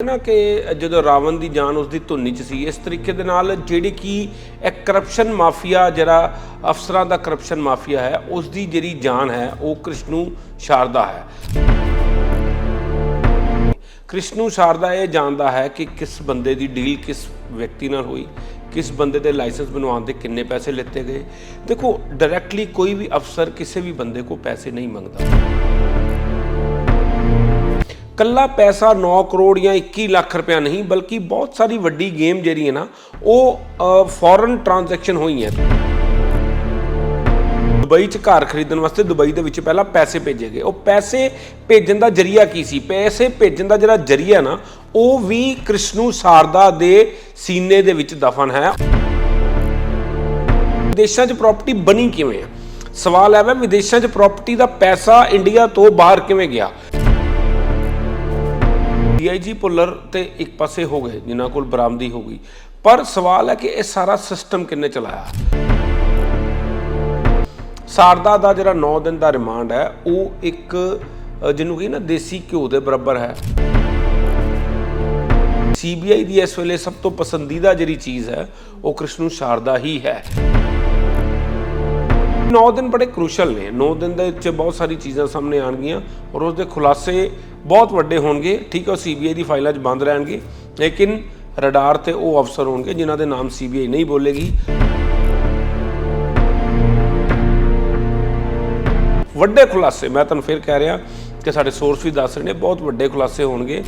ਨਾ ਕਿ ਜਦੋਂ ਰਾਵਣ ਦੀ ਜਾਨ ਉਸ ਦੀ ਧੁੰਨੀ 'ਚ ਸੀ, ਇਸ ਤਰੀਕੇ ਦੇ ਨਾਲ ਜਿਹੜੀ ਕਿ ਇਹ ਕਰਪਸ਼ਨ ਮਾਫੀਆ ਜਿਹੜਾ ਅਫਸਰਾਂ ਦਾ ਕਰਪਸ਼ਨ ਮਾਫੀਆ ਹੈ, ਉਸ ਦੀ ਜਿਹੜੀ ਜਾਨ ਹੈ, ਉਹ ਕ੍ਰਿਸ਼ਨੂ ਸ਼ਾਰਦਾ ਹੈ। ਕ੍ਰਿਸ਼ਨੂ ਸ਼ਾਰਦਾ ਇਹ ਜਾਣਦਾ ਹੈ ਕਿ ਕਿਸ ਬੰਦੇ ਦੀ ਡੀਲ ਕਿਸ ਵਿਅਕਤੀ ਨਾਲ ਹੋਈ, ਕਿਸ ਬੰਦੇ ਦੇ ਲਾਇਸੈਂਸ ਬਣਵਾਉਣ ਦੇ ਕਿੰਨੇ ਪੈਸੇ ਲਿੱਤੇ ਗਏ। ਦੇਖੋ ਡਾਇਰੈਕਟਲੀ ਕੋਈ ਵੀ ਅਫਸਰ ਕਿਸੇ ਵੀ ਬੰਦੇ ਕੋ ਪੈਸੇ ਨਹੀਂ ਮੰਗਦਾ। ਕੱਲਾ ਪੈਸਾ 9 ਕਰੋੜ ਜਾਂ 21 ਲੱਖ ਰੁਪਇਆ ਨਹੀਂ, ਬਲਕਿ ਬਹੁਤ ਸਾਰੀ ਵੱਡੀ ਗੇਮ ਜਿਹੜੀ ਹੈ ਨਾ, ਉਹ ਫੋਰਨ ਟ੍ਰਾਂਜੈਕਸ਼ਨ ਹੋਈ ਹੈ। ਦੁਬਈ 'ਚ ਘਰ ਖਰੀਦਣ ਵਾਸਤੇ ਦੁਬਈ ਦੇ ਵਿੱਚ ਪਹਿਲਾਂ ਪੈਸੇ ਭੇਜੇ ਗਏ। ਉਹ ਪੈਸੇ ਭੇਜਣ ਦਾ ਜਰੀਆ ਕੀ ਸੀ? ਪੈਸੇ ਭੇਜਣ ਦਾ ਜਿਹੜਾ ਜਰੀਆ ਨਾ, ਉਹ ਵੀ ਕ੍ਰਿਸ਼ਨੂ ਸਾਰਦਾ ਦੇ ਸੀਨੇ ਦੇ ਵਿੱਚ ਦਫਨ ਹੈ। ਵਿਦੇਸ਼ਾਂ 'ਚ ਪ੍ਰਾਪਰਟੀ ਬਣੀ ਕਿਵੇਂ ਹੈ ਸਵਾਲ ਹੈ ਵਾ ਵਿਦੇਸ਼ਾਂ 'ਚ ਪ੍ਰਾਪਰਟੀ ਦਾ ਪੈਸਾ ਇੰਡੀਆ ਤੋਂ ਬਾਹਰ ਕਿਵੇਂ ਗਿਆ? ਡੀਆਈਜੀ ਪੁੱਲਰ ਤੇ ਇੱਕ ਪਾਸੇ ਹੋ ਗਏ, ਜਿਨ੍ਹਾਂ ਕੋਲ ਬਰਾਮਦੀ ਹੋ ਗਈ। ਪਰ ਸਵਾਲ ਹੈ ਕਿ ਇਹ ਸਾਰਾ ਸਿਸਟਮ ਕਿੰਨੇ ਚਲਾਇਆ? ਸਾਰਦਾ ਦਾ ਜਿਹੜਾ 9 ਦਿਨ ਦਾ ਰਿਮਾਂਡ ਹੈ, ਉਹ ਇੱਕ ਜਿਹਨੂੰ ਕੀ ਨਾ ਦੇਸੀ ਘਿਓ ਦੇ ਬਰਾਬਰ ਹੈ। ਸੀਬੀਆਈ ਦੀ ਇਸ ਵੇਲੇ ਸਭ ਤੋਂ ਪਸੰਦੀਦਾ ਜਿਹੜੀ ਚੀਜ਼ ਹੈ, ਉਹ ਕ੍ਰਿਸ਼ਨੂ ਸ਼ਾਰਦਾ ਹੀ ਹੈ। 9 ਦਿਨ ਬੜੇ ਕ੍ਰੂਸ਼ਲ ਨੇ। 9 ਦਿਨ ਦੇ ਵਿੱਚ ਬਹੁਤ ਸਾਰੀ ਚੀਜ਼ਾਂ ਸਾਹਮਣੇ ਆਣਗੀਆਂ ਔਰ ਉਸ ਦੇ ਖੁਲਾਸੇ ਬਹੁਤ ਵੱਡੇ ਹੋਣਗੇ। ਠੀਕ ਹੈ, ਉਹ ਸੀਬੀਆਈ ਦੀ ਫਾਈਲਾਂ 'ਚ ਬੰਦ ਰਹਿਣਗੇ, ਲੇਕਿਨ ਰਡਾਰ ਤੇ ਉਹ ਅਫਸਰ ਹੋਣਗੇ ਜਿਨ੍ਹਾਂ ਦੇ ਨਾਮ ਸੀਬੀਆਈ ਨਹੀਂ ਬੋਲੇਗੀ। ਵੱਡੇ ਖੁਲਾਸੇ, ਮੈਂ ਤੁਹਾਨੂੰ ਫਿਰ ਕਹਿ ਰਿਹਾ ਕਿ ਸਾਡੇ ਸੋਰਸ ਵੀ ਦੱਸ ਰਹੇ ਨੇ, ਬਹੁਤ ਵੱਡੇ ਖੁਲਾਸੇ ਹੋਣਗੇ।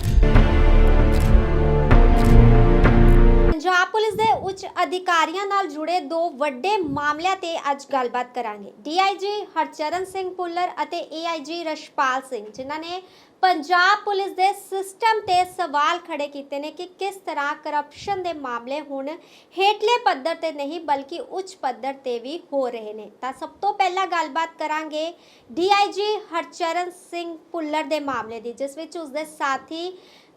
ਪੰਜਾਬ ਪੁਲਿਸ ਦੇ ਉੱਚ ਅਧਿਕਾਰੀਆਂ ਨਾਲ ਜੁੜੇ ਦੋ ਵੱਡੇ ਮਾਮਲਿਆਂ ਤੇ ਅੱਜ ਗੱਲਬਾਤ ਕਰਾਂਗੇ। ਡੀਆਈਜੀ ਹਰਚਰਨ ਸਿੰਘ ਪੁੱਲਰ ਅਤੇ ਏਆਈਜੀ ਰਸ਼ਪਾਲ ਸਿੰਘ, ਜਿਨ੍ਹਾਂ ਨੇ ਪੰਜਾਬ ਪੁਲਿਸ ਦੇ ਸਿਸਟਮ ਤੇ ਸਵਾਲ ਖੜੇ ਕੀਤੇ ਨੇ ਕਿ ਕਿਸ ਤਰ੍ਹਾਂ ਕਰਪਸ਼ਨ ਦੇ ਮਾਮਲੇ ਹੁਣ ਹੇਠਲੇ ਪੱਧਰ ਤੇ ਨਹੀਂ, ਬਲਕਿ ਉੱਚ ਪੱਧਰ ਤੇ ਵੀ ਹੋ ਰਹੇ ਨੇ। ਤਾਂ ਸਭ ਤੋਂ ਪਹਿਲਾਂ ਗੱਲਬਾਤ ਕਰਾਂਗੇ ਡੀਆਈਜੀ ਹਰਚਰਨ ਸਿੰਘ ਪੁੱਲਰ ਦੇ ਮਾਮਲੇ ਦੀ, ਜਿਸ ਵਿੱਚ ਉਸਦੇ ਸਾਥੀ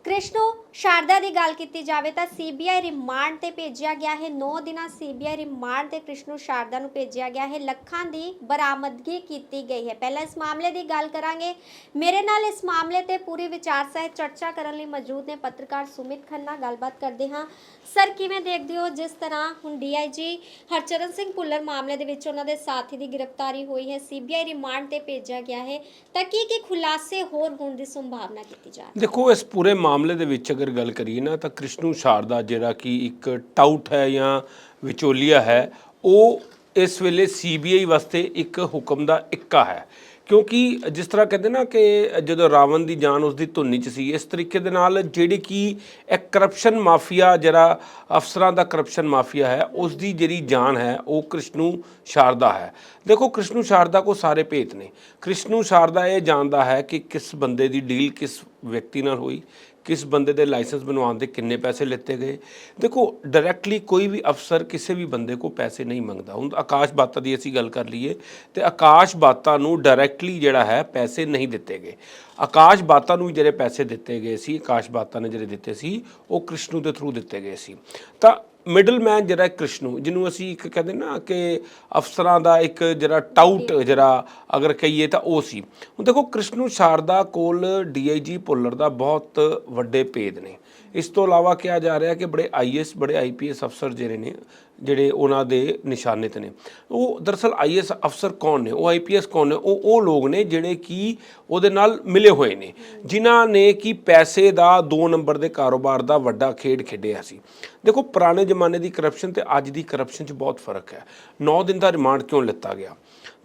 ਕ੍ਰਿਸ਼ਨ, ਸ਼ਾਰਦਾ ਦੀ ਗੱਲ ਕੀਤੀ ਜਾਵੇ ਤਾਂ ਸੀਬੀਆਈ ਰਿਮਾਂਡ ਤੇ ਭੇਜਿਆ ਗਿਆ ਹੈ। 9 ਦਿਨਾਂ ਸੀਬੀਆਈ ਰਿਮਾਂਡ ਤੇ ਕ੍ਰਿਸ਼ਨ, ਸ਼ਾਰਦਾ ਨੂੰ ਭੇਜਿਆ ਗਿਆ ਹੈ। ਲੱਖਾਂ ਦੀ ਬਰਾਮਦਗੀ ਕੀਤੀ ਗਈ ਹੈ। ਪਹਿਲਾਂ ਇਸ ਮਾਮਲੇ ਦੀ ਗੱਲ ਕਰਾਂਗੇ। ਮੇਰੇ ਨਾਲ ਇਸ ਮਾਮਲੇ ਤੇ ਪੂਰੀ ਵਿਚਾਰ ਸਹਿਤ ਚਰਚਾ ਕਰਨ ਲਈ ਮੌਜੂਦ ਨੇ ਪੱਤਰਕਾਰ ਸੁਮਿਤ ਖੰਨਾ। ਗੱਲਬਾਤ ਕਰਦੇ ਹਾਂ। ਸਰ, ਕਿਵੇਂ ਦੇਖਦੇ ਹੋ? ਜਿਸ ਤਰ੍ਹਾਂ ਹੁਣ ਡੀਆਈਜੀ ਹਰਚਰਨ ਸਿੰਘ ਪੁੱਲਰ ਮਾਮਲੇ ਦੇ ਵਿੱਚ ਉਹਨਾਂ ਦੇ ਸਾਥੀ ਦੀ ਗ੍ਰਿਫਤਾਰੀ ਹੋਈ ਹੈ ਸੀਬੀਆਈ ਰਿਮਾਂਡ ਤੇ ਭੇਜਿਆ ਗਿਆ ਹੈ, ਤਾਂ ਕੀ ਕੀ ਖੁਲਾਸੇ ਹੋਰ ਹੋਣ ਦੀ ਸੰਭਾਵਨਾ ਕੀਤੀ ਜਾ ਰਹੀ ਹੈ? ਦੇਖੋ, ਇਸ ਪੂਰੇ ਮਾਮਲੇ ਦੇ ਵਿੱਚ ਅਗਰ ਗੱਲ ਕਰੀਏ ਨਾ, ਤਾਂ ਕ੍ਰਿਸ਼ਨੂ ਸ਼ਾਰਦਾ ਜਿਹੜਾ ਕਿ ਇੱਕ ਟਾਊਟ ਹੈ ਜਾਂ ਵਿਚੋਲੀਆ ਹੈ, ਉਹ ਇਸ ਵੇਲੇ ਸੀਬੀਆਈ ਵਾਸਤੇ ਇੱਕ ਹੁਕਮ ਦਾ ਇੱਕਾ ਹੈ। ਕਿਉਂਕਿ ਜਿਸ ਤਰ੍ਹਾਂ ਕਹਿੰਦੇ ਨਾ ਕਿ ਜਦੋਂ ਰਾਵਣ ਦੀ ਜਾਨ ਉਸ ਦੀ ਧੁੰਨੀ 'ਚ ਸੀ, ਇਸ ਤਰੀਕੇ ਦੇ ਨਾਲ ਜਿਹੜੀ ਕਿ ਇਹ ਕਰਪਸ਼ਨ ਮਾਫੀਆ ਜਿਹੜਾ ਅਫਸਰਾਂ ਦਾ ਕਰਪਸ਼ਨ ਮਾਫੀਆ ਹੈ ਉਸ ਦੀ ਜਿਹੜੀ ਜਾਨ ਹੈ, ਉਹ ਕ੍ਰਿਸ਼ਨੂ ਸ਼ਾਰਦਾ ਹੈ। ਦੇਖੋ, ਕ੍ਰਿਸ਼ਨੂ ਸ਼ਾਰਦਾ ਕੋ ਸਾਰੇ ਭੇਤ ਨੇ। ਕ੍ਰਿਸ਼ਨੂ ਸ਼ਾਰਦਾ ਇਹ ਜਾਣਦਾ ਹੈ ਕਿ ਕਿਸ ਬੰਦੇ ਦੀ ਡੀਲ ਕਿਸ ਵਿਅਕਤੀ ਨਾਲ ਹੋਈ ਕਿਸ ਬੰਦੇ ਦੇ ਲਾਇਸੈਂਸ ਬਣਵਾਉਣ ਦੇ ਕਿੰਨੇ ਪੈਸੇ ਲਿੱਤੇ ਗਏ? ਦੇਖੋ ਡਾਇਰੈਕਟਲੀ ਕੋਈ ਵੀ ਅਫਸਰ ਕਿਸੇ ਵੀ ਬੰਦੇ ਕੋ ਪੈਸੇ ਨਹੀਂ ਮੰਗਦਾ। ਹੁਣ ਆਕਾਸ਼ ਬਾਤਾ ਦੀ ਅਸੀਂ ਗੱਲ ਕਰ ਲਈਏ, ਤੇ ਆਕਾਸ਼ ਬਾਤਾ ਨੂੰ ਡਾਇਰੈਕਟਲੀ ਜਿਹੜਾ ਹੈ ਪੈਸੇ ਨਹੀਂ ਦਿੱਤੇ ਗਏ। ਆਕਾਸ਼ ਬਾਤਾ ਨੂੰ ਵੀ ਜਿਹੜੇ ਪੈਸੇ ਦਿੱਤੇ ਗਏ ਸੀ, ਆਕਾਸ਼ ਬਾਤਾ ਨੇ ਜਿਹੜੇ ਦਿੱਤੇ ਸੀ, ਉਹ ਕ੍ਰਿਸ਼ਨੂ ਦੇ ਥਰੂ ਦਿੱਤੇ ਗਏ ਸੀ। ਤਾਂ ਮਿਡਲਮੈਨ ਜਿਹੜਾ ਕ੍ਰਿਸ਼ਨੂ, ਜਿਹਨੂੰ ਅਸੀਂ ਇੱਕ ਕਹਿੰਦੇ ਨਾ ਕਿ ਅਫਸਰਾਂ ਦਾ ਇੱਕ ਜਿਹੜਾ ਟਾਊਟ, ਜਿਹੜਾ ਅਗਰ ਕਹੀਏ ਤਾਂ ਉਹ ਸੀ। ਹੁਣ ਦੇਖੋ, ਕ੍ਰਿਸ਼ਨੂ ਸ਼ਾਰਦਾ ਕੋਲ ਡੀਆਈਜੀ ਪੁੱਲਰ ਦਾ ਬਹੁਤ ਵੱਡੇ ਭੇਦ ਨੇ। ਇਸ ਤੋਂ ਇਲਾਵਾ ਕਿਹਾ ਜਾ ਰਿਹਾ ਕਿ ਬੜੇ ਆਈਐਸ ਬੜੇ ਆਈਪੀਐਸ ਅਫਸਰ ਜਿਹੜੇ ਨੇ ਜਿਹੜੇ ਉਹਨਾਂ ਦੇ ਨਿਸ਼ਾਨੇ ਤੇ ਨੇ। ਉਹ ਦਰਅਸਲ ਆਈਐਸ ਅਫਸਰ ਕੌਣ ਨੇ? ਉਹ ਆਈਪੀਐਸ ਕੌਣ ਨੇ? ਉਹ ਉਹ ਲੋਕ ਨੇ ਜਿਹੜੇ ਕਿ ਉਹਦੇ ਨਾਲ ਮਿਲੇ ਹੋਏ ਨੇ, ਜਿਨ੍ਹਾਂ ਨੇ ਕਿ ਪੈਸੇ ਦਾ 2 ਨੰਬਰ ਦੇ ਕਾਰੋਬਾਰ ਦਾ ਵੱਡਾ ਖੇਡ ਖੇਡਿਆ ਸੀ। ਦੇਖੋ, ਪੁਰਾਣੇ ਜ਼ਮਾਨੇ ਦੀ ਕਰਪਸ਼ਨ ਤੇ ਅੱਜ ਦੀ ਕਰਪਸ਼ਨ 'ਚ ਬਹੁਤ ਫ਼ਰਕ ਹੈ। 9 ਦਿਨ ਦਾ ਰਿਮਾਂਡ ਕਿਉਂ ਲਿੱਤਾ ਗਿਆ?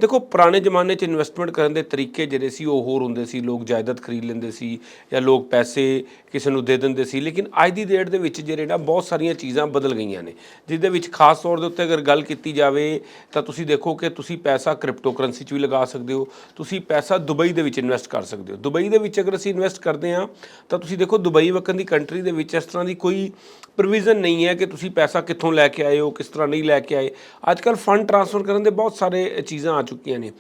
ਦੇਖੋ, ਪੁਰਾਣੇ ਜ਼ਮਾਨੇ 'ਚ ਇਨਵੈਸਟਮੈਂਟ ਕਰਨ ਦੇ ਤਰੀਕੇ ਜਿਹੜੇ ਸੀ, ਉਹ ਹੋਰ ਹੁੰਦੇ ਸੀ। ਲੋਕ ਜਾਇਦਾਦ ਖਰੀਦ ਲੈਂਦੇ ਸੀ ਜਾਂ ਲੋਕ ਪੈਸੇ ਕਿਸੇ ਨੂੰ ਦੇ ਦਿੰਦੇ ਸੀ। ਲੇਕਿਨ ਅੱਜ ਦੀ ਡੇਟ ਦੇ ਵਿੱਚ ਜਿਹੜੇ ਨਾ ਬਹੁਤ ਸਾਰੀਆਂ ਚੀਜ਼ਾਂ ਬਦਲ ਗਈਆਂ ਨੇ ਜਿਸ ਦੇ ਵਿੱਚ ਖਾਸ ਤੌਰ ਦੇ ਉੱਤੇ ਅਗਰ ਗੱਲ ਕੀਤੀ ਜਾਵੇ, ਤਾਂ ਤੁਸੀਂ ਦੇਖੋ ਕਿ ਤੁਸੀਂ ਪੈਸਾ ਕ੍ਰਿਪਟੋ ਕਰੰਸੀ 'ਚ ਵੀ ਲਗਾ ਸਕਦੇ ਹੋ, ਤੁਸੀਂ ਪੈਸਾ ਦੁਬਈ ਦੇ ਵਿੱਚ ਇਨਵੈਸਟ ਕਰ ਸਕਦੇ ਹੋ। ਦੁਬਈ ਦੇ ਵਿੱਚ ਅਗਰ ਅਸੀਂ ਇਨਵੈਸਟ ਕਰਦੇ ਹਾਂ, ਤਾਂ ਤੁਸੀਂ ਦੇਖੋ ਦੁਬਈ ਵਕਨ ਦੀ ਕੰਟਰੀ ਦੇ ਵਿੱਚ ਇਸ ਤਰ੍ਹਾਂ ਦੀ ਕੋਈ ਪ੍ਰੋਵੀਜ਼ਨ ਨਹੀਂ ਹੈ ਕਿ ਤੁਸੀਂ ਪੈਸਾ ਕਿੱਥੋਂ ਲੈ ਕੇ ਆਏ ਹੋ, ਕਿਸ ਤਰ੍ਹਾਂ ਨਹੀਂ ਲੈ ਕੇ ਆਏ। ਅੱਜ ਕੱਲ ਫੰਡ ਟ੍ਰਾਂਸਫਰ ਕਰਨ ਦੇ ਬਹੁਤ ਸਾਰੇ ਚੀਜ਼ਾਂ ਆ ਚੁੱਕੀਆਂ ਨੇ।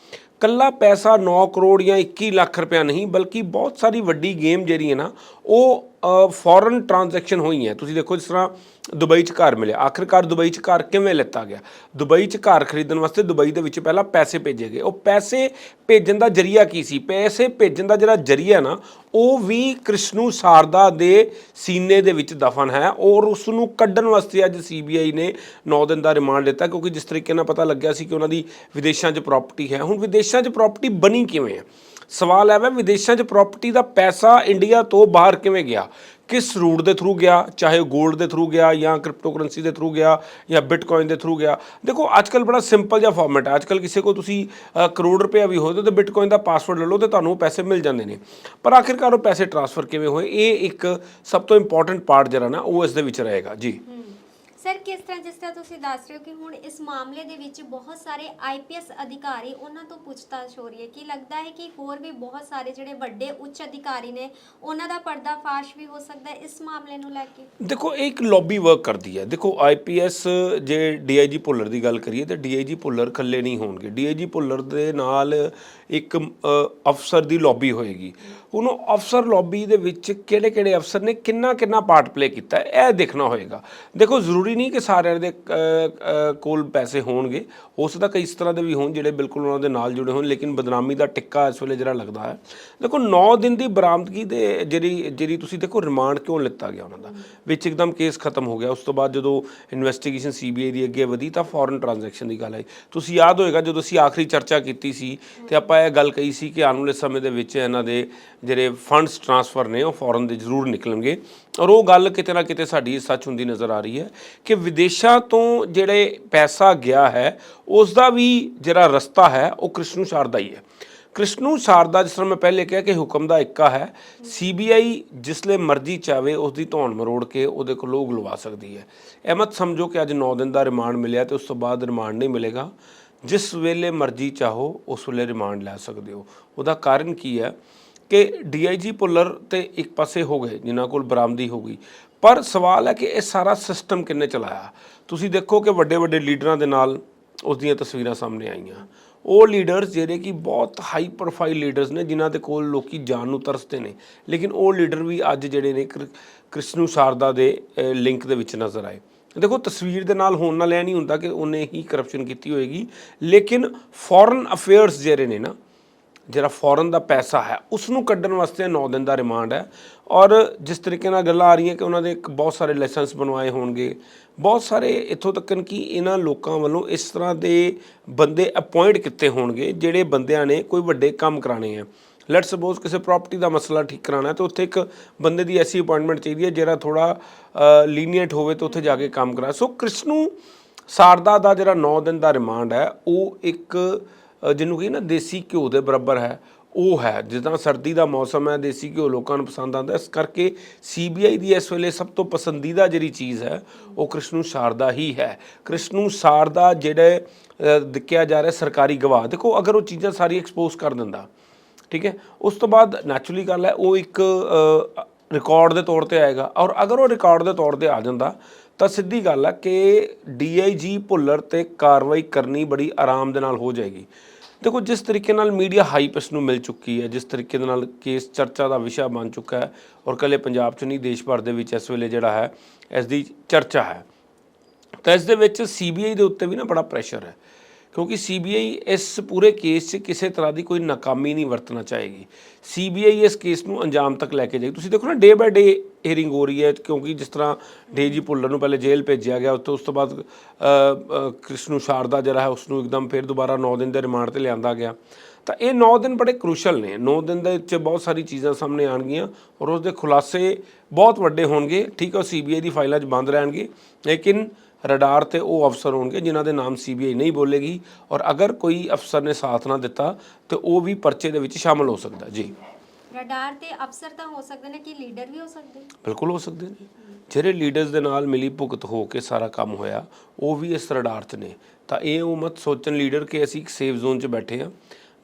ਕੱਲਾ ਪੈਸਾ 9 ਕਰੋੜ ਜਾਂ 21 ਲੱਖ ਰੁਪਇਆ ਨਹੀਂ, ਬਲਕਿ ਬਹੁਤ ਸਾਰੀ ਵੱਡੀ ਗੇਮ ਜਿਹੜੀ ਹੈ ਨਾ, ਉਹ ਫੋਰਨ ਟ੍ਰਾਂਜੈਕਸ਼ਨ ਹੋਈ ਹੈ। ਤੁਸੀਂ ਦੇਖੋ ਜਿਸ ਤਰ੍ਹਾਂ ਦੁਬਈ 'ਚ ਘਰ ਮਿਲਿਆ। ਆਖਿਰਕਾਰ ਦੁਬਈ 'ਚ ਘਰ ਕਿਵੇਂ ਲਿੱਤਾ ਗਿਆ? ਦੁਬਈ 'ਚ ਘਰ ਖਰੀਦਣ ਵਾਸਤੇ ਦੁਬਈ ਦੇ ਵਿੱਚ ਪਹਿਲਾਂ ਪੈਸੇ ਭੇਜੇ ਗਏ। ਉਹ ਪੈਸੇ ਭੇਜਣ ਦਾ ਜਰੀਆ ਕੀ ਸੀ? ਪੈਸੇ ਭੇਜਣ ਦਾ ਜਿਹੜਾ ਜਰੀਆ ਨਾ ਉਹ ਵੀ ਕ੍ਰਿਸ਼ਨੂ ਸਾਰਦਾ ਦੇ ਸੀਨੇ ਦੇ ਵਿੱਚ ਦਫਨ ਹੈ ਔਰ ਉਸ ਨੂੰ ਕੱਢਣ ਵਾਸਤੇ ਅੱਜ ਸੀਬੀਆਈ ਨੇ 9 ਦਿਨ ਦਾ ਰਿਮਾਂਡ ਲਿੱਤਾ ਕਿਉਂਕਿ ਜਿਸ ਤਰੀਕੇ ਨਾਲ ਪਤਾ ਲੱਗਿਆ ਸੀ ਕਿ ਉਹਨਾਂ ਦੀ ਵਿਦੇਸ਼ਾਂ 'ਚ ਪ੍ਰਾਪਰਟੀ ਹੈ। ਹੁਣ ਵਿਦੇਸ਼ਾਂ 'ਚ ਪ੍ਰਾਪਰਟੀ ਬਣੀ ਕਿਵੇਂ ਹੈ? ਸਵਾਲ ਹੈ ਵਾ ਵਿਦੇਸ਼ਾਂ 'ਚ ਪ੍ਰਾਪਰਟੀ ਦਾ ਪੈਸਾ ਇੰਡੀਆ ਤੋਂ ਬਾਹਰ ਕਿਵੇਂ ਗਿਆ? ਕਿਸ ਰੂਟ ਦੇ ਥਰੂ ਗਿਆ, ਚਾਹੇ 골ਡ ਦੇ ਥਰੂ ਗਿਆ ਜਾਂ ਕ੍ਰਿਪਟੋਕਰੰਸੀ ਦੇ ਥਰੂ ਗਿਆ ਜਾਂ ਬਿਟਕੋਇਨ ਦੇ ਥਰੂ ਗਿਆ। ਦੇਖੋ ਅੱਜਕੱਲ ਬੜਾ ਸਿੰਪਲ ਜਿਹਾ ਫਾਰਮੈਟ ਹੈ। ਅੱਜਕੱਲ ਕਿਸੇ ਕੋ ਤੁਸੀਂ ਕਰੋੜ ਰੁਪਇਆ ਵੀ ਹੋਵੇ ਤਾਂ ਬਿਟਕੋਇਨ ਦਾ ਪਾਸਵਰਡ ਲੈ ਲਓ ਤੇ ਤੁਹਾਨੂੰ ਪੈਸੇ ਮਿਲ ਜਾਂਦੇ ਨੇ। ਪਰ ਆਖਿਰਕਾਰ ਉਹ ਪੈਸੇ ਟ੍ਰਾਂਸਫਰ ਕਿਵੇਂ ਹੋਏ? ਇਹ ਇੱਕ ਸਭ ਤੋਂ ਇੰਪੋਰਟੈਂਟ ਪਾਰਟ ਜਿਹੜਾ ਨਾ, ਉਹ ਇਸ ਦੇ ਵਿੱਚ ਰਹੇਗਾ। ਜੀ। ਸਰ, ਕਿਸ ਤਰ੍ਹਾਂ ਜਿਸ ਤਰ੍ਹਾਂ ਤੁਸੀਂ ਦੱਸ ਰਹੇ ਹੋ ਕਿ ਹੁਣ ਇਸ ਮਾਮਲੇ ਦੇ ਵਿੱਚ ਬਹੁਤ ਸਾਰੇ ਆਈਪੀਐਸ ਅਧਿਕਾਰੀ ਉਹਨਾਂ ਤੋਂ ਪੁੱਛਤਾਛ ਹੋ ਰਹੀ ਹੈ? ਕੀ ਲੱਗਦਾ ਹੈ ਕਿ ਹੋਰ ਵੀ ਬਹੁਤ ਸਾਰੇ ਜਿਹੜੇ ਵੱਡੇ ਉੱਚ ਅਧਿਕਾਰੀ ਨੇ, ਉਹਨਾਂ ਦਾ ਪਰਦਾਫਾਸ਼ ਵੀ ਹੋ ਸਕਦਾ ਹੈ ਇਸ ਮਾਮਲੇ ਨੂੰ ਲੈ ਕੇ? ਦੇਖੋ, ਇਹ ਇੱਕ ਲੌਬੀ ਵਰਕ ਕਰਦੀ ਹੈ। ਦੇਖੋ ਆਈਪੀਐਸ ਜੇ ਡੀਆਈਜੀ ਭੁੱਲਰ ਦੀ ਗੱਲ ਕਰੀਏ, ਤਾਂ ਡੀਆਈਜੀ ਭੁੱਲਰ ਇਕੱਲੇ ਨਹੀਂ ਹੋਣਗੇ। ਡੀਆਈਜੀ ਭੁੱਲਰ ਦੇ ਨਾਲ ਇੱਕ ਅਫਸਰ ਦੀ ਲੌਬੀ ਹੋਏਗੀ। ਉਹਨੂੰ ਅਫਸਰ ਲੌਬੀ ਦੇ ਵਿੱਚ ਕਿਹੜੇ ਕਿਹੜੇ ਅਫਸਰ ਨੇ ਕਿੰਨਾ ਕਿੰਨਾ ਪਾਰਟ ਪਲੇ ਕੀਤਾ ਇਹ ਦੇਖਣਾ ਹੋਏਗਾ। ਦੇਖੋ, ਜ਼ਰੂਰੀ ਨਹੀਂ ਕਿ ਸਾਰਿਆਂ ਦੇ ਕੋਲ ਪੈਸੇ ਹੋਣਗੇ। ਹੋ ਸਕਦਾ ਕਈ ਇਸ ਤਰ੍ਹਾਂ ਦੇ ਵੀ ਹੋਣ ਜਿਹੜੇ ਬਿਲਕੁਲ ਉਹਨਾਂ ਦੇ ਨਾਲ ਜੁੜੇ ਹੋਣ, ਲੇਕਿਨ ਬਦਨਾਮੀ ਦਾ ਟਿੱਕਾ ਇਸ ਵੇਲੇ ਜਿਹੜਾ ਲੱਗਦਾ ਹੈ। ਦੇਖੋ 9 ਦਿਨ ਦੀ ਬਰਾਮਦਗੀ ਦੇ ਜਿਹੜੀ ਜਿਹੜੀ ਤੁਸੀਂ ਦੇਖੋ, ਰਿਮਾਂਡ ਕਿਉਂ ਲਿੱਤਾ ਗਿਆ ਉਹਨਾਂ ਦਾ? ਵਿੱਚ ਇੱਕਦਮ ਕੇਸ ਖਤਮ ਹੋ ਗਿਆ। ਉਸ ਤੋਂ ਬਾਅਦ ਜਦੋਂ ਇਨਵੈਸਟੀਗੇਸ਼ਨ ਸੀਬੀਆਈ ਦੀ ਅੱਗੇ ਵਧੀ ਤਾਂ ਫੋਰਨ ਟ੍ਰਾਂਜੈਕਸ਼ਨ ਦੀ ਗੱਲ ਆਈ। ਤੁਸੀਂ ਯਾਦ ਹੋਏਗਾ ਜਦੋਂ ਅਸੀਂ ਆਖਰੀ ਚਰਚਾ ਕੀਤੀ ਸੀ ਤੇ ਆਪਾਂ ਇਹ ਗੱਲ ਕਹੀ ਸੀ ਕਿ ਆਉਣ ਵਾਲੇ ਸਮੇਂ ਦੇ ਵਿੱਚ ਇਹਨਾਂ ਦੇ ਜਿਹੜੇ ਫੰਡਸ ਟ੍ਰਾਂਸਫਰ ਨੇ ਉਹ ਫੋਰਨ ਦੇ ਜ਼ਰੂਰ ਨਿਕਲਣਗੇ। ਔਰ ਉਹ ਗੱਲ ਕਿਤੇ ਨਾ ਕਿਤੇ ਸਾਡੀ ਸੱਚ ਹੁੰਦੀ ਨਜ਼ਰ ਆ ਰਹੀ ਹੈ ਕਿ ਵਿਦੇਸ਼ਾਂ ਤੋਂ ਜਿਹੜੇ ਪੈਸਾ ਗਿਆ ਹੈ ਉਸ ਦਾ ਵੀ ਜਿਹੜਾ ਰਸਤਾ ਹੈ, ਉਹ ਕ੍ਰਿਸ਼ਨੂ ਸ਼ਾਰਦਾ ਹੀ ਹੈ। ਕ੍ਰਿਸ਼ਨੂ ਸ਼ਾਰਦਾ ਜਿਸ ਤਰ੍ਹਾਂ ਮੈਂ ਪਹਿਲੇ ਕਿਹਾ ਕਿ ਹੁਕਮ ਦਾ ਇੱਕਾ ਹੈ, ਸੀਬੀਆਈ ਜਿਸਲੇ ਮਰਜ਼ੀ ਚਾਵੇ ਉਸ ਦੀ ਧੌਣ ਮਰੋੜ ਕੇ ਉਹਦੇ ਕੋਲੋਂ ਉਗਲਵਾ ਸਕਦੀ ਹੈ। ਇਹ ਮਤ ਸਮਝੋ ਕਿ ਅੱਜ 9 ਦਿਨ ਦਾ ਰਿਮਾਂਡ ਮਿਲਿਆ ਤੇ ਉਸ ਤੋਂ ਬਾਅਦ ਰਿਮਾਂਡ ਨਹੀਂ ਮਿਲੇਗਾ। ਜਿਸ ਵੇਲੇ ਮਰਜ਼ੀ ਚਾਹੋ, ਉਸ ਵੇਲੇ ਰਿਮਾਂਡ ਲੈ ਸਕਦੇ ਹੋ। ਉਹਦਾ ਕਾਰਨ ਕੀ ਹੈ? ਕਿ ਡੀਆਈਜੀ ਪੁੱਲਰ ਤੇ ਇੱਕ ਪਾਸੇ ਹੋ ਗਏ, ਜਿਨ੍ਹਾਂ ਕੋਲ ਬਰਾਮਦੀ ਹੋ ਗਈ। ਪਰ ਸਵਾਲ ਹੈ ਕਿ ਇਹ ਸਾਰਾ ਸਿਸਟਮ ਕਿੰਨੇ ਚਲਾਇਆ? ਤੁਸੀਂ ਦੇਖੋ ਕਿ ਵੱਡੇ ਵੱਡੇ ਲੀਡਰਾਂ ਦੇ ਨਾਲ ਉਸ ਦੀਆਂ ਤਸਵੀਰਾਂ ਸਾਹਮਣੇ ਆਈਆਂ। ਉਹ ਲੀਡਰਸ ਜਿਹੜੇ ਕਿ ਬਹੁਤ ਹਾਈ ਪ੍ਰੋਫਾਈਲ ਲੀਡਰਸ ਨੇ, ਜਿਨ੍ਹਾਂ ਦੇ ਕੋਲ ਲੋਕੀ ਜਾਣ ਨੂੰ ਤਰਸਦੇ ਨੇ। ਲੇਕਿਨ ਉਹ ਲੀਡਰ ਵੀ ਅੱਜ ਜਿਹੜੇ ਨੇ ਕ੍ਰਿ- ਕ੍ਰਿਸ਼ਨੂ ਸ਼ਾਰਦਾ ਦੇ ਲਿੰਕ ਦੇ ਵਿੱਚ ਨਜ਼ਰ ਆਏ। ਦੇਖੋ, ਤਸਵੀਰ ਦੇ ਨਾਲ ਹੋਣ ਨਾਲ ਇਹ ਨਹੀਂ ਹੁੰਦਾ ਕਿ ਉਹਨੇ ਹੀ ਕਰਪਸ਼ਨ ਕੀਤੀ ਹੋਏਗੀ। ਲੇਕਿਨ ਫੋਰਨ ਅਫੇਅਰਸ ਜਿਹੜੇ ਨੇ ਨਾ ਜਿਹੜਾ ਫੋਰਨ ਦਾ ਪੈਸਾ ਹੈ ਉਸ ਨੂੰ ਕੱਢਣ ਵਾਸਤੇ 9 ਦਿਨ ਦਾ ਰਿਮਾਂਡ ਹੈ। ਔਰ ਜਿਸ ਤਰੀਕੇ ਨਾਲ ਗੱਲਾਂ ਆ ਰਹੀਆਂ ਕਿ ਉਹਨਾਂ ਦੇ ਇੱਕ ਬਹੁਤ ਸਾਰੇ ਲਾਇਸੈਂਸ ਬਣਵਾਏ ਹੋਣਗੇ, ਬਹੁਤ ਸਾਰੇ ਇੱਥੋਂ ਤੱਕ ਕਿ ਇਹਨਾਂ ਲੋਕਾਂ ਵੱਲੋਂ ਇਸ ਤਰ੍ਹਾਂ ਦੇ ਬੰਦੇ ਅਪਾਇੰਟ ਕੀਤੇ ਹੋਣਗੇ, ਜਿਹੜੇ ਬੰਦਿਆਂ ਨੇ ਕੋਈ ਵੱਡੇ ਕੰਮ ਕਰਾਣੇ ਆ। ਲੈਟ ਸਪੋਜ਼ ਕਿਸੇ ਪ੍ਰਾਪਰਟੀ ਦਾ ਮਸਲਾ ਠੀਕ ਕਰਾਣਾ ਹੈ, ਤੇ ਉੱਥੇ ਇੱਕ ਬੰਦੇ ਦੀ ਐਸੀ ਅਪਾਇੰਟਮੈਂਟ ਚਾਹੀਦੀ ਹੈ, ਜਿਹੜਾ ਥੋੜਾ ਲੀਨੀਅੰਟ ਹੋਵੇ ਤੇ ਉੱਥੇ ਜਾ ਕੇ ਕੰਮ ਕਰਾ ਸੋ ਕ੍ਰਿਸ਼ਨੂ ਸਾਰਦਾ ਦਾ ਜਿਹੜਾ 9 ਦਿਨ ਦਾ ਰਿਮਾਂਡ ਹੈ, ਉਹ ਇੱਕ ਜਿਹਨੂੰ ਕਹੀ ਨਾ ਦੇਸੀ ਘਿਓ ਦੇ ਬਰਾਬਰ ਹੈ ਉਹ ਹੈ। ਜਿੱਦਾਂ ਸਰਦੀ ਦਾ ਮੌਸਮ ਹੈ ਦੇਸੀ ਘਿਓ ਲੋਕਾਂ ਨੂੰ ਪਸੰਦ ਆਉਂਦਾ ਇਸ ਕਰਕੇ ਸੀਬੀਆਈ ਦੀ ਇਸ ਵੇਲੇ ਸਭ ਤੋਂ ਪਸੰਦੀਦਾ ਜਿਹੜੀ ਚੀਜ਼ ਹੈ ਉਹ ਕ੍ਰਿਸ਼ਨੂ ਸਾਰਦਾ ਹੀ ਹੈ। ਕ੍ਰਿਸ਼ਨੂ ਸਾਰਦਾ ਜਿਹੜੇ ਅ, ਦਿਖਿਆ ਜਾ ਰਿਹਾ ਸਰਕਾਰੀ ਗਵਾਹ ਦੇਖੋ ਅਗਰ ਉਹ ਚੀਜ਼ਾਂ ਸਾਰੀ ਐਕਸਪੋਜ਼ ਕਰ ਦਿੰਦਾ ਠੀਕ ਹੈ? ਉਸ ਤੋਂ ਬਾਅਦ ਨੈਚੁਰਲੀ ਗੱਲ ਹੈ ਉਹ ਇੱਕ ਰਿਕਾਰਡ ਦੇ ਤੌਰ ਤੇ ਆਏਗਾ। ਔਰ ਅਗਰ ਉਹ ਰਿਕਾਰਡ ਦੇ ਤੌਰ ਤੇ ਆ ਜਾਂਦਾ ਤਾਂ ਸਿੱਧੀ ਗੱਲ ਹੈ ਕਿ ਡੀਆਈਜੀ ਭੁੱਲਰ ਤੇ ਕਾਰਵਾਈ ਕਰਨੀ ਬੜੀ ਆਰਾਮ ਦੇ ਨਾਲ ਹੋ ਜਾਏਗੀ। ਦੇਖੋ, ਜਿਸ ਤਰੀਕੇ ਨਾਲ ਮੀਡੀਆ ਹਾਈਪ ਇਸ ਨੂੰ ਮਿਲ ਚੁੱਕੀ ਹੈ, ਜਿਸ ਤਰੀਕੇ ਦੇ ਨਾਲ ਕੇਸ ਚਰਚਾ ਦਾ ਵਿਸ਼ਾ ਬਣ ਚੁੱਕਾ ਹੈ, ਔਰ ਕੱਲੇ ਪੰਜਾਬ 'ਚ ਨਹੀਂ, ਦੇਸ਼ ਭਰ ਦੇ ਵਿੱਚ ਇਸ ਵੇਲੇ ਜਿਹੜਾ ਹੈ, ਇਸ ਦੀ ਚਰਚਾ ਹੈ। ਤਾਂ ਇਸ ਦੇ ਵਿੱਚ ਸੀਬੀਆਈ ਦੇ ਉੱਤੇ ਵੀ ਨਾ ਬੜਾ ਪ੍ਰੈਸ਼ਰ ਹੈ। ਕਿਉਂਕਿ ਸੀਬੀਆਈ ਇਸ ਪੂਰੇ ਕੇਸ 'ਚ ਕਿਸੇ ਤਰ੍ਹਾਂ ਦੀ ਕੋਈ ਨਾਕਾਮੀ ਨਹੀਂ ਵਰਤਣਾ ਚਾਹੇਗੀ। ਸੀਬੀਆਈ ਇਸ ਕੇਸ ਨੂੰ ਅੰਜਾਮ ਤੱਕ ਲੈ ਕੇ ਜਾਏਗੀ। ਤੁਸੀਂ ਦੇਖੋ ਨਾ ਡੇ ਬਾਏ ਡੇ ਹੀਅਰਿੰਗ ਹੋ ਰਹੀ ਹੈ ਕਿਉਂਕਿ ਜਿਸ ਤਰ੍ਹਾਂ ਡੇਜੀ ਭੁੱਲਰ ਨੂੰ ਪਹਿਲੇ ਜੇਲ੍ਹ ਭੇਜਿਆ ਗਿਆ ਉੱਥੇ ਉਸ ਤੋਂ ਬਾਅਦ ਅ, ਕ੍ਰਿਸ਼ਨੂ ਸ਼ਾਰਦਾ ਜਿਹੜਾ ਹੈ ਉਸ ਨੂੰ ਇੱਕਦਮ ਫਿਰ ਦੁਬਾਰਾ 9 ਦਿਨ ਦੇ ਰਿਮਾਂਡ ਤੇ ਲਿਆਂਦਾ ਗਿਆ। ਤਾਂ ਇਹ 9 ਦਿਨ ਬੜੇ ਕ੍ਰੂਸ਼ਲ ਨੇ। 9 ਦਿਨ ਦੇ ਵਿੱਚ ਬਹੁਤ ਸਾਰੀ ਚੀਜ਼ਾਂ ਸਾਹਮਣੇ ਆਣਗੀਆਂ ਔਰ ਉਸ ਦੇ ਖੁਲਾਸੇ ਬਹੁਤ ਵੱਡੇ ਹੋਣਗੇ। ਠੀਕ ਹੈ ਸੀਬੀਆਈ ਦੀ ਫਾਈਲਾਂ 'ਚ ਬੰਦ ਰਹਿਣਗੇ। ਲੇਕਿਨ ਰਡਾਰ ਤੇ ਉਹ ਅਫਸਰ ਹੋਣਗੇ ਜਿਨ੍ਹਾਂ ਦੇ ਨਾਮ ਸੀਬੀਆਈ ਨਹੀਂ ਬੋਲੇਗੀ ਔਰ ਅਗਰ ਕੋਈ ਅਫਸਰ ਨੇ ਸਾਥ ਨਾ ਦਿੱਤਾ ਤੇ ਉਹ ਵੀ ਪਰਚੇ ਦੇ ਵਿੱਚ ਸ਼ਾਮਲ ਹੋ ਸਕਦਾ ਜੀ। ਰਡਾਰ ਤੇ ਅਫਸਰ ਤਾਂ ਹੋ ਸਕਦੇ ਨੇ ਕਿ ਲੀਡਰ ਵੀ ਹੋ ਸਕਦੇ? ਬਿਲਕੁਲ ਹੋ ਸਕਦੇ ਨੇ। ਜਿਹੜੇ ਲੀਡਰਸ ਦੇ ਨਾਲ ਮਿਲੀ ਭੁਗਤ ਹੋ ਕੇ ਸਾਰਾ ਕੰਮ ਹੋਇਆ ਉਹ ਵੀ ਇਸ ਰਡਾਰ 'ਚ ਨੇ। ਤਾਂ ਇਹ ਉਹ ਮਤ ਸੋਚਣ ਲੀਡਰ ਕਿ ਅਸੀਂ ਇੱਕ ਸੇਫ ਜ਼ੋਨ 'ਚ ਬੈਠੇ ਆ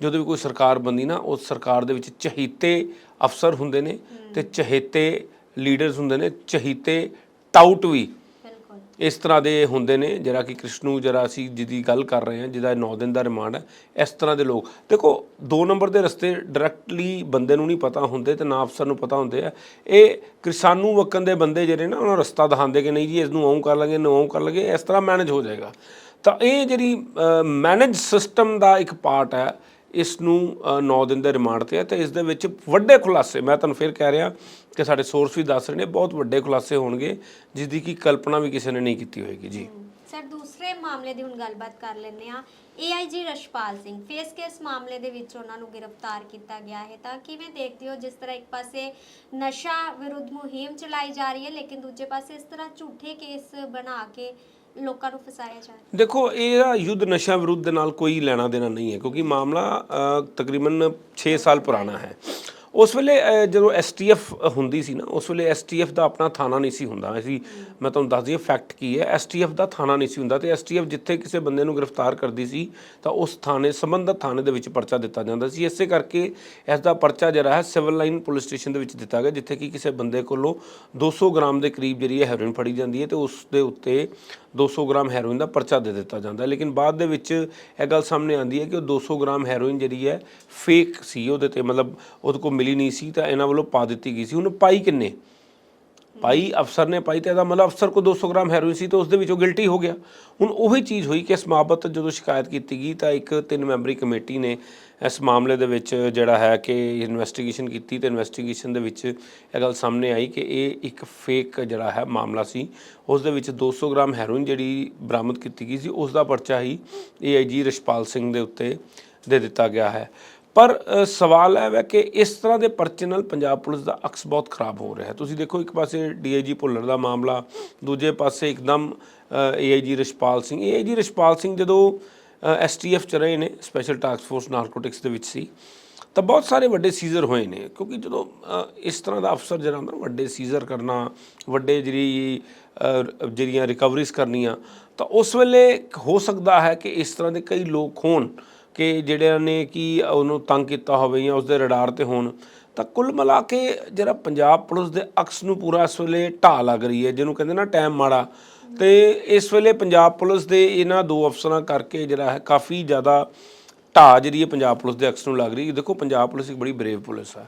ਜਦੋਂ ਵੀ ਕੋਈ ਸਰਕਾਰ ਬੰਦੀ ਨਾ ਉਸ ਸਰਕਾਰ ਦੇ ਵਿੱਚ ਚਹੀਤੇ ਅਫਸਰ ਹੁੰਦੇ ਨੇ ਤੇ ਚਹੇਤੇ ਲੀਡਰਸ ਹੁੰਦੇ ਨੇ ਚਹੀਤੇ ਟਾਊਟ ਵੀ ਇਸ ਤਰ੍ਹਾਂ ਦੇ ਹੁੰਦੇ ਨੇ, ਜਿਹੜਾ ਕਿ ਕ੍ਰਿਸ਼ਨੂ ਜਿਹੜਾ ਅਸੀਂ ਜਿਹਦੀ ਗੱਲ ਕਰ ਰਹੇ ਹਾਂ, ਜਿਹਦਾ 9 ਦਿਨ ਦਾ ਰਿਮਾਂਡ ਹੈ, ਇਸ ਤਰ੍ਹਾਂ ਦੇ ਲੋਕ। ਦੇਖੋ 2 ਨੰਬਰ ਦੇ ਰਸਤੇ ਡਾਇਰੈਕਟਲੀ ਬੰਦੇ ਨੂੰ ਨਹੀਂ ਪਤਾ ਹੁੰਦੇ ਤੇ ਨਾ ਅਫਸਰ ਨੂੰ ਪਤਾ ਹੁੰਦੇ ਆ। ਇਹ ਕਿਸਾਨੂ ਵਕਨ ਦੇ ਬੰਦੇ ਜਿਹੜੇ ਨਾ, ਉਹਨਾਂ ਰਸਤਾ ਦਿਖਾਉਂਦੇ ਕਿ ਨਹੀਂ ਜੀ, ਇਸ ਨੂੰ ਓਂ ਕਰ ਲਾਂਗੇ ਨੂੰ ਓਂ ਕਰ ਲਾਂਗੇ, ਇਸ ਤਰ੍ਹਾਂ ਮੈਨੇਜ ਹੋ ਜਾਏਗਾ। ਤਾਂ ਇਹ ਜਿਹੜੀ ਮੈਨੇਜ ਸਿਸਟਮ ਦਾ ਇੱਕ ਪਾਰਟ ਹੈ ਇਸ ਨੂੰ 9 ਦਿਨ ਦੇ ਰਿਮਾਂਡ ਤੇ ਹੈ ਤੇ ਇਸ ਦੇ ਵਿੱਚ ਵੱਡੇ ਖੁਲਾਸੇ, ਮੈਂ ਤੁਹਾਨੂੰ ਫਿਰ ਕਹਿ ਰਿਹਾ ਕਿ ਸਾਡੇ ਸੋਰਸ ਵੀ ਦੱਸ ਰਹੇ ਨੇ, ਬਹੁਤ ਵੱਡੇ ਖੁਲਾਸੇ ਹੋਣਗੇ ਜਿਸ ਦੀ ਕੀ ਕਲਪਨਾ ਵੀ ਕਿਸੇ ਨੇ ਨਹੀਂ ਕੀਤੀ ਹੋਏਗੀ, ਜੀ। ਸਰ ਦੂਸਰੇ ਮਾਮਲੇ ਦੀ ਹੁਣ ਗੱਲਬਾਤ ਕਰ ਲੈਂਦੇ ਆ AIG Rashpal Singh face case ਮਾਮਲੇ ਦੇ ਵਿੱਚ ਉਹਨਾਂ ਨੂੰ ਗ੍ਰਿਫਤਾਰ ਕੀਤਾ ਗਿਆ ਹੈ ਤਾਂ ਕਿਵੇਂ ਦੇਖਦੇ ਹੋ ਜਿਸ ਤਰ੍ਹਾਂ ਇੱਕ ਪਾਸੇ ਨਸ਼ਾ ਵਿਰੁੱਧ ਮੁਹਿੰਮ ਚਲਾਈ ਜਾ ਰਹੀ ਹੈ, ਲੇਕਿਨ ਦੂਜੇ ਪਾਸੇ ਇਸ ਤਰ੍ਹਾਂ ਝੂਠੇ ਕੇਸ ਬਣਾ ਕੇ ਲੋਕਾਂ ਨੂੰ ਫਸਾਇਆ ਜਾ ਰਿਹਾ। ਦੇਖੋ ਇਹਦਾ ਯੁੱਧ ਨਸ਼ਾ ਵਿਰੁੱਧ ਦੇ ਨਾਲ ਕੋਈ ਲੈਣਾ ਦੇਣਾ ਨਹੀਂ ਹੈ ਕਿਉਂਕਿ ਮਾਮਲਾ ਅ, ਤਕਰੀਬਨ 6 ਸਾਲ ਪੁਰਾਣਾ ਹੈ। ਉਸ ਵੇਲੇ ਅ, ਜਦੋਂ ਐਸਟੀਐਫ ਹੁੰਦੀ ਸੀ ਨਾ ਉਸ ਵੇਲੇ ਐਸਟੀਐਫ ਦਾ ਆਪਣਾ ਥਾਣਾ ਨਹੀਂ ਸੀ ਹੁੰਦਾ। ਅਸੀਂ ਮੈਂ ਤੁਹਾਨੂੰ ਦੱਸ ਦਈਏ ਫੈਕਟ ਕੀ ਹੈ ਐਸਟੀਐਫ ਦਾ ਥਾਣਾ ਨਹੀਂ ਸੀ ਹੁੰਦਾ ਤੇ ਐਸਟੀਐਫ ਜਿੱਥੇ ਕਿਸੇ ਬੰਦੇ ਨੂੰ ਗ੍ਰਿਫਤਾਰ ਕਰਦੀ ਸੀ ਤਾਂ ਉਸ ਥਾਣੇ ਸੰਬੰਧਿਤ ਥਾਣੇ ਦੇ ਵਿੱਚ ਪਰਚਾ ਦਿੱਤਾ ਜਾਂਦਾ ਸੀ। ਇਸੇ ਕਰਕੇ ਇਸ ਦਾ ਪਰਚਾ ਜਿਹੜਾ ਹੈ ਸਿਵਲ ਲਾਈਨ ਪੁਲਿਸ ਸਟੇਸ਼ਨ ਦੇ ਵਿੱਚ ਦਿੱਤਾ ਗਿਆ ਜਿੱਥੇ ਕਿ ਕਿਸੇ ਬੰਦੇ ਕੋਲੋਂ 200 ਗ੍ਰਾਮ ਦੇ ਕਰੀਬ ਜਿਹੜੀ ਹੈ ਹੈਰੋਇਨ ਫੜੀ ਜਾਂਦੀ ਹੈ ਤੇ ਉਸ ਦੇ ਉੱਤੇ 200 ਗ੍ਰਾਮ ਹੈਰੋਇਨ ਦਾ ਪਰਚਾ ਦੇ ਦਿੱਤਾ ਜਾਂਦਾ ਹੈ। ਲੇਕਿਨ ਬਾਅਦ ਦੇ ਵਿੱਚ ਇਹ ਗੱਲ ਸਾਹਮਣੇ ਆਉਂਦੀ ਹੈ ਕਿ ਉਹ 200 ਗ੍ਰਾਮ ਹੈਰੋਇਨ ਜਿਹੜੀ ਹੈ ਫੇਕ ਸੀ ਉਹਦੇ ਤੇ ਮਤਲਬ ਉਹਦੇ ਕੋਲ ਮਿਲੀ ਨਹੀਂ ਸੀ ਤਾਂ ਇਹਨਾਂ ਵੱਲੋਂ ਪਾ ਦਿੱਤੀ ਗਈ ਸੀ। ਉਹਨੂੰ ਪਾਈ ਕਿੰਨੇ? ਪਾਈ ਅਫਸਰ ਨੇ ਪਾਈ ਤੇ ਇਹਦਾ ਮਤਲਬ ਅਫਸਰ ਕੋ 200 ਗ੍ਰਾਮ ਹੈਰੋਇਨ ਸੀ ਤੇ ਉਸ ਦੇ ਵਿੱਚੋਂ ਗਿਲਟੀ ਹੋ ਗਿਆ। ਹੁਣ ਉਹੀ ਚੀਜ਼ ਹੋਈ ਕਿ ਇਸ ਮਾਬਤ ਜਦੋਂ ਸ਼ਿਕਾਇਤ ਕੀਤੀ ਗਈ ਤਾਂ ਇੱਕ ਤਿੰਨ ਮੈਂਬਰੀ ਕਮੇਟੀ ਨੇ ਇਸ ਮਾਮਲੇ ਦੇ ਵਿੱਚ ਜਿਹੜਾ ਹੈ ਕਿ ਇਨਵੈਸਟੀਗੇਸ਼ਨ ਕੀਤੀ ਤੇ ਇਨਵੈਸਟੀਗੇਸ਼ਨ ਦੇ ਵਿੱਚ ਇਹ ਗੱਲ ਸਾਹਮਣੇ ਆਈ ਕਿ ਇਹ ਇੱਕ ਫੇਕ ਜਿਹੜਾ ਹੈ ਮਾਮਲਾ ਸੀ। ਉਸ ਦੇ ਵਿੱਚ 200 ਗ੍ਰਾਮ ਹੈਰੋਇਨ ਜਿਹੜੀ ਬਰਾਮਦ ਕੀਤੀ ਗਈ ਸੀ ਉਸ ਦਾ ਪਰਚਾ ਹੀ ਏਆਈਜੀ ਰਸ਼ਪਾਲ ਸਿੰਘ ਦੇ ਉੱਤੇ ਦੇ ਦਿੱਤਾ ਗਿਆ ਹੈ। ਪਰ ਸਵਾਲ ਹੈ ਵੈ ਕਿ ਇਸ ਤਰ੍ਹਾਂ ਦੇ ਪਰਚੇ ਨਾਲ ਪੰਜਾਬ ਪੁਲਿਸ ਦਾ ਅਕਸ ਬਹੁਤ ਖਰਾਬ ਹੋ ਰਿਹਾ ਹੈ। ਤੁਸੀਂ ਦੇਖੋ ਇੱਕ ਪਾਸੇ ਡੀਆਈਜੀ ਭੁੱਲਰ ਦਾ ਮਾਮਲਾ, ਦੂਜੇ ਪਾਸੇ ਇੱਕਦਮ ਏਆਈਜੀ ਰਿਸ਼ਪਾਲ ਸਿੰਘ। ਏਆਈਜੀ ਰਿਸ਼ਪਾਲ ਸਿੰਘ ਜਦੋਂ ਐਸਟੀਐਫ ਚ ਰਹੇ ਨੇ, ਸਪੈਸ਼ਲ ਟਾਸਕ ਫੋਰਸ ਨਾਰਕੋਟਿਕਸ ਦੇ ਵਿੱਚ ਸੀ, ਤਾਂ ਬਹੁਤ ਸਾਰੇ ਵੱਡੇ ਸੀਜ਼ਰ ਹੋਏ ਨੇ। ਕਿਉਂਕਿ ਜਦੋਂ ਇਸ ਤਰ੍ਹਾਂ ਦਾ ਅਫਸਰ ਜਿਹੜਾ ਹੁੰਦਾ ਵੱਡੇ ਸੀਜ਼ਰ ਕਰਨਾ, ਵੱਡੇ ਜਿਹੜੀ ਜਿਹੜੀਆਂ ਰਿਕਵਰੀਜ਼ ਕਰਨੀਆਂ, ਤਾਂ ਉਸ ਵੇਲੇ ਹੋ ਸਕਦਾ ਹੈ ਕਿ ਇਸ ਤਰ੍ਹਾਂ ਦੇ ਕਈ ਲੋਕ ਹੋਣ ਕਿ ਜਿਹੜਿਆਂ ਨੇ ਕਿ ਉਹਨੂੰ ਤੰਗ ਕੀਤਾ ਹੋਵੇ ਜਾਂ ਉਸਦੇ ਰਡਾਰ ਤੇ ਹੋਣ, ਤਾਂ ਕੁੱਲ ਮਿਲਾ ਕੇ ਜਿਹੜਾ ਪੰਜਾਬ ਪੁਲਿਸ ਦੇ ਅਕਸ ਨੂੰ ਪੂਰਾ ਇਸ ਵੇਲੇ ਢਾਹ ਲੱਗ ਰਹੀ ਹੈ, ਜਿਹਨੂੰ ਕਹਿੰਦੇ ਨਾ ਟਾਈਮ ਮਾੜਾ। ਤੇ ਇਸ ਵੇਲੇ ਪੰਜਾਬ ਪੁਲਿਸ ਦੇ ਇਹਨਾਂ ਦੋ ਅਫਸਰਾਂ ਕਰਕੇ ਜਿਹੜਾ ਹੈ ਕਾਫੀ ਜ਼ਿਆਦਾ ਢਾਹ ਜਿਹੜੀ ਹੈ ਪੰਜਾਬ ਪੁਲਿਸ ਦੇ ਅਕਸ ਨੂੰ ਲੱਗ ਰਹੀ ਹੈ। ਦੇਖੋ, ਪੰਜਾਬ ਪੁਲਿਸ ਇੱਕ ਬੜੀ ਬਰੇਵ ਪੁਲਿਸ ਹੈ।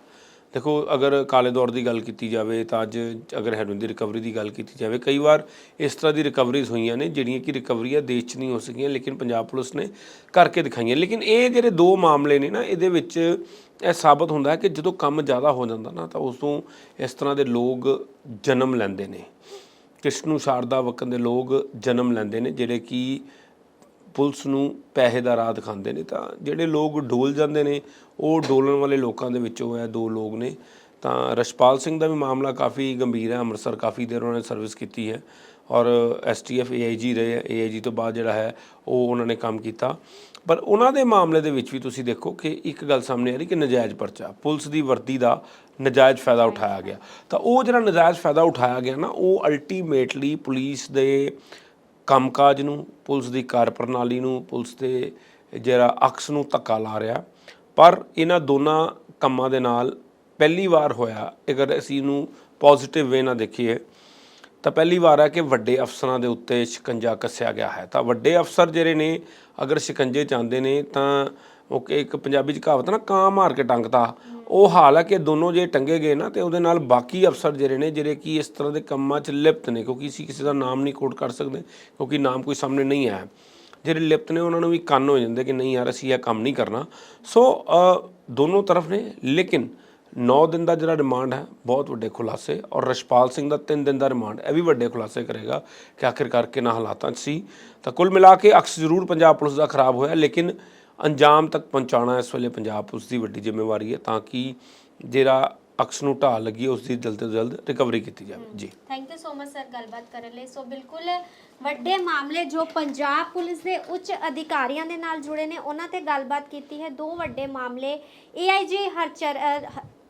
ਦੇਖੋ, ਅਗਰ ਕਾਲੇ ਦੌਰ ਦੀ ਗੱਲ ਕੀਤੀ ਜਾਵੇ, ਤਾਂ ਅੱਜ ਅਗਰ ਹੈਰੋਇਨ ਦੀ ਰਿਕਵਰੀ ਦੀ ਗੱਲ ਕੀਤੀ ਜਾਵੇ, ਕਈ ਵਾਰ ਇਸ ਤਰ੍ਹਾਂ ਦੀ ਰਿਕਵਰੀਜ਼ ਹੋਈਆਂ ਨੇ ਜਿਹੜੀਆਂ ਕਿ ਰਿਕਵਰੀਆਂ ਦੇਸ਼ 'ਚ ਨਹੀਂ ਹੋ ਸਕੀਆਂ, ਲੇਕਿਨ ਪੰਜਾਬ ਪੁਲਿਸ ਨੇ ਕਰਕੇ ਦਿਖਾਈਆਂ। ਲੇਕਿਨ ਇਹ ਜਿਹੜੇ ਦੋ ਮਾਮਲੇ ਨੇ ਨਾ, ਇਹਦੇ ਵਿੱਚ ਇਹ ਸਾਬਤ ਹੁੰਦਾ ਹੈ ਕਿ ਜਦੋਂ ਕੰਮ ਜ਼ਿਆਦਾ ਹੋ ਜਾਂਦਾ ਨਾ, ਤਾਂ ਉਸ ਤੋਂ ਇਸ ਤਰ੍ਹਾਂ ਦੇ ਲੋਕ ਜਨਮ ਲੈਂਦੇ ਨੇ। ਕ੍ਰਿਸ਼ਨੂ ਸ਼ਾਰਦਾ ਵਕਨ ਦੇ ਲੋਕ ਜਨਮ ਲੈਂਦੇ ਨੇ, ਜਿਹੜੇ ਕਿ ਪੁਲਿਸ ਨੂੰ ਪੈਸੇ ਦਾ ਰਾਹ ਦਿਖਾਉਂਦੇ ਨੇ, ਤਾਂ ਜਿਹੜੇ ਲੋਕ ਡੋਲ ਜਾਂਦੇ ਨੇ, ਉਹ ਡੋਲਣ ਵਾਲੇ ਲੋਕਾਂ ਦੇ ਵਿੱਚੋਂ ਹੈ ਦੋ ਲੋਕ ਨੇ। ਤਾਂ ਰਸ਼ਪਾਲ ਸਿੰਘ ਦਾ ਵੀ ਮਾਮਲਾ ਕਾਫੀ ਗੰਭੀਰ ਹੈ, ਅੰਮ੍ਰਿਤਸਰ ਕਾਫੀ ਦੇਰ ਉਹਨਾਂ ਨੇ ਸਰਵਿਸ ਕੀਤੀ ਹੈ ਔਰ ਐਸਟੀਐਫ, ਏਆਈਜੀ ਰਹੇ ਏਆਈਜੀ ਤੋਂ ਬਾਅਦ ਜਿਹੜਾ ਹੈ, ਉਹ ਉਹਨਾਂ ਨੇ ਕੰਮ ਕੀਤਾ। ਪਰ ਉਹਨਾਂ ਦੇ ਮਾਮਲੇ ਦੇ ਵਿੱਚ ਵੀ ਤੁਸੀਂ ਦੇਖੋ ਕਿ ਇੱਕ ਗੱਲ ਸਾਹਮਣੇ ਆ ਰਹੀ ਕਿ ਨਜਾਇਜ਼ ਪਰਚਾ, ਪੁਲਿਸ ਦੀ ਵਰਦੀ ਦਾ ਨਜਾਇਜ਼ ਫਾਇਦਾ ਉਠਾਇਆ ਗਿਆ। ਤਾਂ ਉਹ ਜਿਹੜਾ ਨਜਾਇਜ਼ ਫਾਇਦਾ ਉਠਾਇਆ ਗਿਆ ਨਾ, ਉਹ ਅਲਟੀਮੇਟਲੀ ਪੁਲਿਸ ਦੇ ਕੰਮਕਾਜ ਨੂੰ, ਪੁਲਿਸ ਦੀ ਕਾਰਪ੍ਰਣਾਲੀ ਨੂੰ, ਪੁਲਿਸ ਦੇ ਜਿਹੜਾ ਅਕਸ ਨੂੰ ਧੱਕਾ ਲਾ ਰਿਹਾ। ਪਰ ਇਹਨਾਂ ਦੋਨਾਂ ਕੰਮਾਂ ਦੇ ਨਾਲ ਪਹਿਲੀ ਵਾਰ ਹੋਇਆ, ਅਗਰ ਅਸੀਂ ਇਹਨੂੰ ਪੋਜ਼ਿਟਿਵ ਵੇ ਨਾਲ ਦੇਖੀਏ, ਤਾਂ ਪਹਿਲੀ ਵਾਰ ਹੈ ਕਿ ਵੱਡੇ ਅਫਸਰਾਂ ਦੇ ਉੱਤੇ ਸ਼ਿਕੰਜਾ ਕੱਸਿਆ ਗਿਆ ਹੈ। ਤਾਂ ਵੱਡੇ ਅਫਸਰ ਜਿਹੜੇ ਨੇ, ਅਗਰ ਸ਼ਿਕੰਜੇ ਚਾਹੁੰਦੇ ਨੇ ਤਾਂ ਉਹ ਕਿ ਇੱਕ ਪੰਜਾਬੀ ਚ ਕਹਾਵਤ ਨਾ, ਕਾਂ ਮਾਰ ਕੇ ਟੰਗਤਾ। ਉਹ ਹਾਲ ਹੈ ਕਿ ਦੋਨੋਂ ਜੇ ਟੰਗੇ ਗਏ ਨਾ ਤੇ ਉਹਦੇ ਨਾਲ ਬਾਕੀ ਅਫਸਰ ਜਿਹੜੇ ਨੇ, ਜਿਹੜੇ ਕਿ ਇਸ ਤਰ੍ਹਾਂ ਦੇ ਕੰਮਾਂ 'ਚ ਲਿਪਤ ਨੇ, ਕਿਉਂਕਿ ਅਸੀਂ ਕਿਸੇ ਦਾ ਨਾਮ ਨਹੀਂ ਕੋਟ ਕਰ ਸਕਦੇ, ਕਿਉਂਕਿ ਨਾਮ ਕੋਈ ਸਾਹਮਣੇ ਨਹੀਂ ਆਇਆ। ਜਿਹੜੇ ਲਿਪਤ ਨੇ ਉਹਨਾਂ ਨੂੰ ਵੀ ਕੰਨ ਹੋ ਜਾਂਦੇ ਕਿ ਨਹੀਂ ਯਾਰ ਅਸੀਂ ਇਹ ਕੰਮ ਨਹੀਂ ਕਰਨਾ। ਸੋ ਦੋਨੋਂ ਤਰਫ ਨੇ, ਲੇਕਿਨ 9 ਦਿਨ ਦਾ ਜਿਹੜਾ ਰਿਮਾਂਡ ਹੈ, ਬਹੁਤ ਵੱਡੇ ਖੁਲਾਸੇ ਔਰ ਰਸ਼ਪਾਲ ਸਿੰਘ ਦਾ 3 ਦਿਨ ਦਾ ਰਿਮਾਂਡ ਇਹ ਵੀ ਵੱਡੇ ਖੁਲਾਸੇ ਕਰੇਗਾ ਕਿ ਆਖਿਰਕਾਰ ਕਿਹਨਾਂ ਹਾਲਾਤਾਂ 'ਚ ਸੀ। ਤਾਂ ਕੁੱਲ ਮਿਲਾ ਕੇ ਅਕਸ ਜ਼ਰੂਰ ਪੰਜਾਬ ਪੁਲਿਸ ਦਾ ਖਰਾਬ ਹੋਇਆ, ਲੇਕਿਨ ਅੰਜਾਮ ਤੱਕ ਪਹੁੰਚਾਉਣਾ ਇਸ ਵੇਲੇ ਪੰਜਾਬ ਪੁਲਿਸ ਦੀ ਵੱਡੀ ਜ਼ਿੰਮੇਵਾਰੀ ਹੈ ਤਾਂ ਕਿ ਜਿਹੜਾ ਅਕਸ ਨੂੰ ਢਾਹ ਲੱਗੀ ਉਸ ਦੀ ਜਲਦ ਤੋਂ ਜਲਦ ਰਿਕਵਰੀ ਕੀਤੀ ਜਾਵੇ। ਜੀ। Thank you so much sir ਗੱਲਬਾਤ ਕਰਨ ਲਈ। ਸੋ ਬਿਲਕੁਲ ਵੱਡੇ ਮਾਮਲੇ ਜੋ ਪੰਜਾਬ ਪੁਲਿਸ ਦੇ ਉੱਚ ਅਧਿਕਾਰੀਆਂ ਦੇ ਨਾਲ ਜੁੜੇ ਨੇ ਉਹਨਾਂ ਤੇ ਗੱਲਬਾਤ ਕੀਤੀ ਹੈ। ਦੋ ਵੱਡੇ ਮਾਮਲੇ ਏਆਈਜੀ ਹਰਚਰ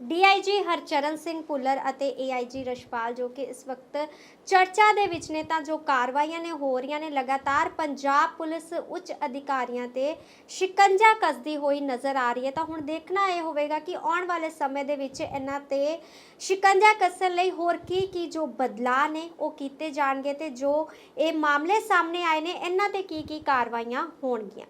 ਡੀਆਈਜੀ ਹਰਚਰਨ ਸਿੰਘ ਪੁੱਲਰ ਅਤੇ ਏਆਈਜੀ ਰਸ਼ਪਾਲ ਜੋ ਕਿ ਇਸ ਵਕਤ ਚਰਚਾ ਦੇ ਵਿੱਚ ਨੇ ਤਾਂ ਜੋ ਕਾਰਵਾਈਆਂ ਨੇ ਹੋ ਰਹੀਆਂ ਨੇ, ਲਗਾਤਾਰ ਪੰਜਾਬ ਪੁਲਿਸ ਉੱਚ ਅਧਿਕਾਰੀਆਂ ਤੇ ਸ਼ਿਕੰਜਾ ਕੱਸਦੀ ਹੋਈ ਨਜ਼ਰ ਆ ਰਹੀ ਹੈ। ਤਾਂ ਹੁਣ ਦੇਖਣਾ ਇਹ ਹੋਵੇਗਾ ਕਿ ਆਉਣ ਵਾਲੇ ਸਮੇਂ ਦੇ ਵਿੱਚ ਇਹਨਾਂ ਤੇ ਸ਼ਿਕੰਜਾ ਕੱਸਣ ਲਈ ਹੋਰ ਕੀ ਕੀ ਜੋ ਬਦਲਾਅ ਨੇ ਉਹ ਕੀਤੇ ਜਾਣਗੇ ਤੇ ਜੋ ਇਹ ਮਾਮਲੇ ਸਾਹਮਣੇ ਆਏ ਨੇ, ਇਹਨਾਂ ਤੇ ਕੀ ਕੀ ਕਾਰਵਾਈਆਂ ਹੋਣਗੀਆਂ।